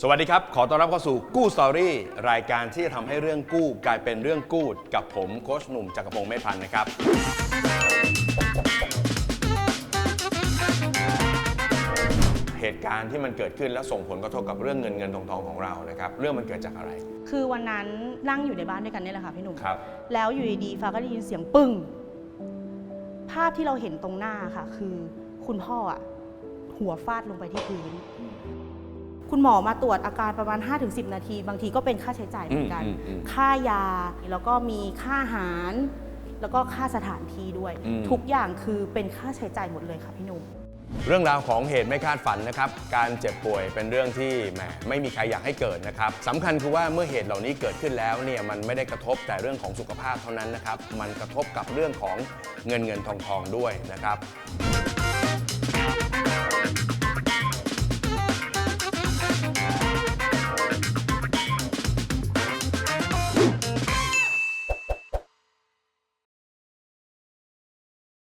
สวัสดีครับ ขอต้อนรับเข้าสู่กู้สตอรี่รายการที่จะทำให้เรื่องกู้กลายเป็นเรื่องกูดกับผมโค้ชหนุ่มจักรพงศ์เมธพันธ์นะครับ เหตุการณ์ที่มันเกิดขึ้นแล้วส่งผลกระทบกับเรื่องเงินเงินทองทองของเรานะครับ เรื่องมันเกิดจากอะไร คือวันนั้นนั่งอยู่ในบ้านด้วยกันเนี่ยแหละค่ะพี่หนุ่ม ครับ แล้วอยู่ดีๆฟ้าก็ได้ยินเสียงปึ้ง ภาพที่เราเห็นตรงหน้าค่ะ คือคุณพ่ออะหัวฟาดลงไปที่พื้น คุณหมอมาตรวจอาการประมาณ 5-10 นาที บางทีก็เป็นค่าใช้จ่ายเหมือนกัน อืมอืมอืมค่ายา แล้วก็มีค่าอาหาร แล้วก็ค่าสถานที่ด้วย อืม ทุกอย่างคือเป็นค่าใช้จ่ายหมดเลยค่ะพี่หนุ่ม เรื่องราวของเหตุไม่คาดฝันนะครับ การเจ็บป่วยเป็นเรื่องที่แหมไม่มีใครอยากให้เกิดนะครับสำคัญคือว่าเมื่อเหตุเหล่านี้เกิดขึ้นแล้วเนี่ยมันไม่ได้กระทบแต่เรื่องของสุขภาพเท่านั้นนะครับ มันกระทบกับเรื่องของเงินเงินทองทองด้วยนะครับ